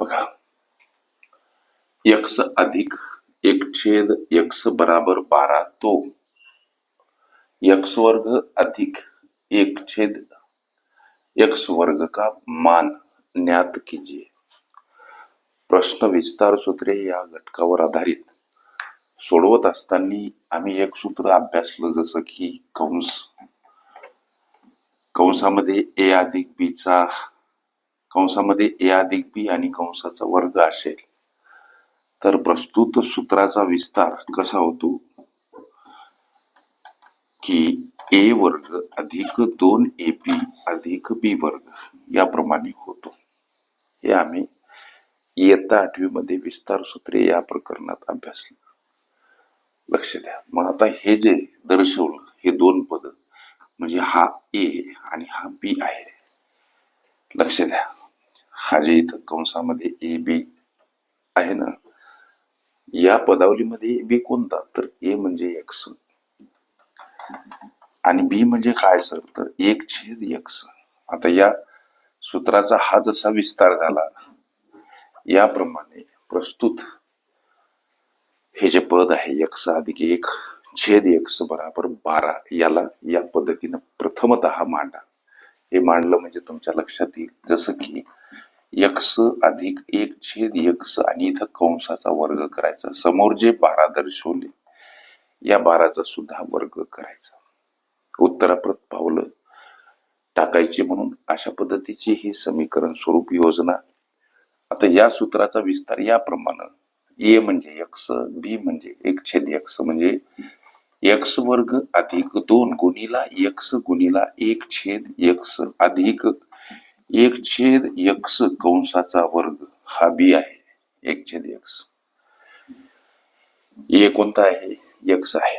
बघा. यक्स अधिक एक छेद यक्स बराबर बारा तो. यक्स वर्ग अधिक एक छेद यक्स वर्ग का मान ज्ञात कीजिए. प्रश्न विस्तार सूत्रे या घटकावर आधारित. सोडवत असताना आम्ही एक सूत्र अभ्यासलं जसं की कंस. कंसामध्ये ए अधिक बीचा कंसामध्ये ए अधिक बी आणि कंसाचा वर्ग असेल. तर प्रस्तुत सूत्राचा विस्तार कसा होतो? की ए वर्ग अधिक दोन ए पी अधिक बी वर्ग याप्रमाणे होतो. हे आम्ही इयत्ता आठवी मध्ये विस्तार सूत्रे या प्रकरणात अभ्यासलं. लक्ष द्या. मग आता हे जे दर्शवलं हे दोन पद म्हणजे हा ए आणि हा बी आहे. लक्ष द्या. हा जे इथं कंसामध्ये ए बी आहे ना? या पदावलीमध्ये ए बी कोणता? तर ए म्हणजे एक्स आणि बी म्हणजे काय सर? तर एक छेद एक्स आता या सूत्राचा हा जसा विस्तार झाला याप्रमाणे प्रस्तुत हे जे पद आहे एक्स अधिक एक छेद एक्स बराबर बारा याला या पद्धतीनं प्रथमतः मांडा. हे मांडलं म्हणजे तुमच्या लक्षात येईल. जसं की एक्स अधिक एक छेद एक्स आणि इथं कंसाचा वर्ग करायचा. समोर जे बारा दर्शवले या बाराचा सुद्धा वर्ग करायचा. उत्तराप्रत पावलं टाकायची म्हणून अशा पद्धतीची ही समीकरण स्वरूप योजना. आता या सूत्राचा विस्तार याप्रमाणे ए म्हणजे एक्स बी म्हणजे एक छेद एक्स म्हणजे एक्स वर्ग अधिक दोन गुणीला एक्स गुणीला एक छेद एक्स अधिक एक छेद एक्स कंसाचा वर्ग हा बी आहे. एक छेद एक्स ए कोणता आहे? एक्स आहे.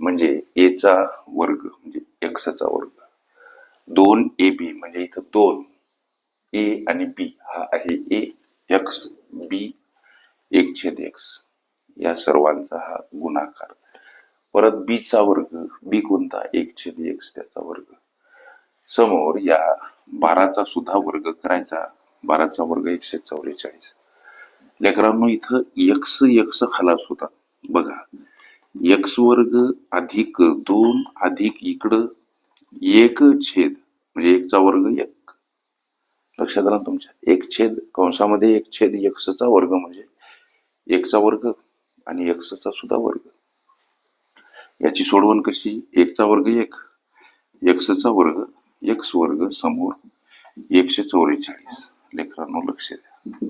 म्हणजे ए चा वर्ग म्हणजे एक्सचा वर्ग. दोन ए बी म्हणजे इथं दोन. ए आणि बी हा आहे ए एक्स बी एक छेद एक्स या सर्वांचा हा गुणाकार. परत बीचा वर्ग बी कोणता? एक छेद एक्स त्याचा वर्ग. समोर या बाराचा सुद्धा वर्ग करायचा. बाराचा वर्ग एकशे चौवेचाळीस लेकरांनो इथं यक्ष यक्ष खलास होतात बघा यक्ष वर्ग अधिक दोन अधिक इकडं एक छेद म्हणजे एकचा वर्ग एक. लक्षात राहा तुमच्या. एक छेद कंसामध्ये एक छेद यक्षचा वर्ग म्हणजे एकचा वर्ग आणि यक्षचा सुद्धा वर्ग. याची सोडवण कशी? एकचा वर्ग एक यक्षचा वर्ग एक्स वर्ग समोर. एकशे चौवेचाळीस लेकरांनो लक्ष द्या.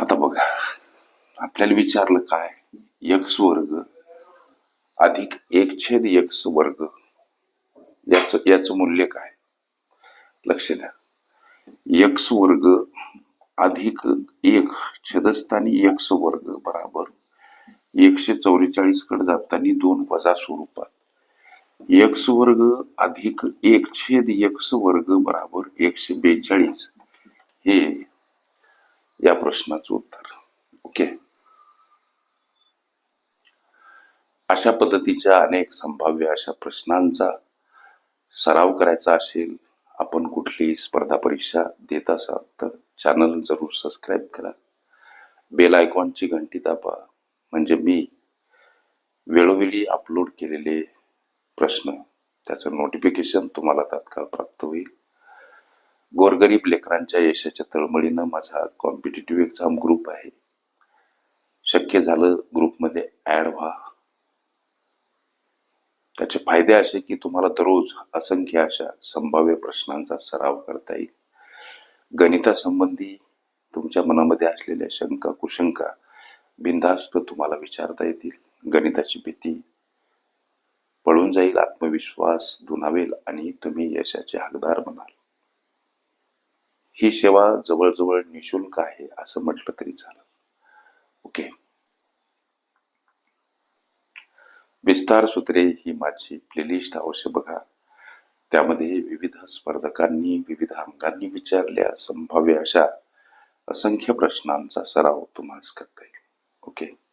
आता बघा आपल्याला विचारलं काय? एक्स वर्ग अधिक एक छेद एक्स वर्ग याच याचं मूल्य काय? लक्ष द्या. एक्स वर्ग अधिक एक छेदस्थानी एक्स वर्ग बराबर. एकशे चौवेचाळीसकडे जाताना दोन वजा स्वरूपात एक्स वर्ग अधिक एक छेद एक्स वर्ग बराबर एकशे बेचाळीस. हे या प्रश्नाचं उत्तर. ओके? अशा पद्धतीच्या अनेक संभाव्य अशा प्रश्नांचा सराव करायचा असेल आपण कुठलीही स्पर्धा परीक्षा देत असाल तर चॅनल जरूर सबस्क्राईब करा. बेल आयकॉनची घंटी दाबा. म्हणजे मी वेळोवेळी अपलोड केलेले प्रश्न त्याचं नोटिफिकेशन तुम्हाला तात्काळ प्राप्त होईल. गोरगरीब लेकरांच्या यशाच्या तळमळीनं माझा कॉम्पिटेटिव्ह एक्झाम ग्रुप आहे. शक्य झालं ग्रुपमध्ये ॲड व्हा. त्याचे फायदे असे की तुम्हाला दररोज असंख्य अशा संभाव्य प्रश्नांचा सराव करता येईल. गणितासंबंधी तुमच्या मनामध्ये असलेल्या शंका कुशंका बिनधास्त तुम्हाला विचारता येतील. गणिताची भीती पळून जाईल आत्मविश्वास दुनावेल आणि तुम्ही यशाचे हकदार बनाल. ही सेवा जवळजवळ निशुल्क आहे असं म्हटलं तरी झालं ओके. विस्तार सूत्रे ही माझी प्लेलिस्ट अवश्य बघा. त्यामध्ये विविध स्पर्धकांनी विविध अंगांनी विचारल्या संभाव्य अशा असंख्य प्रश्नांचा सराव तुम्हाला करता येईल. ओके.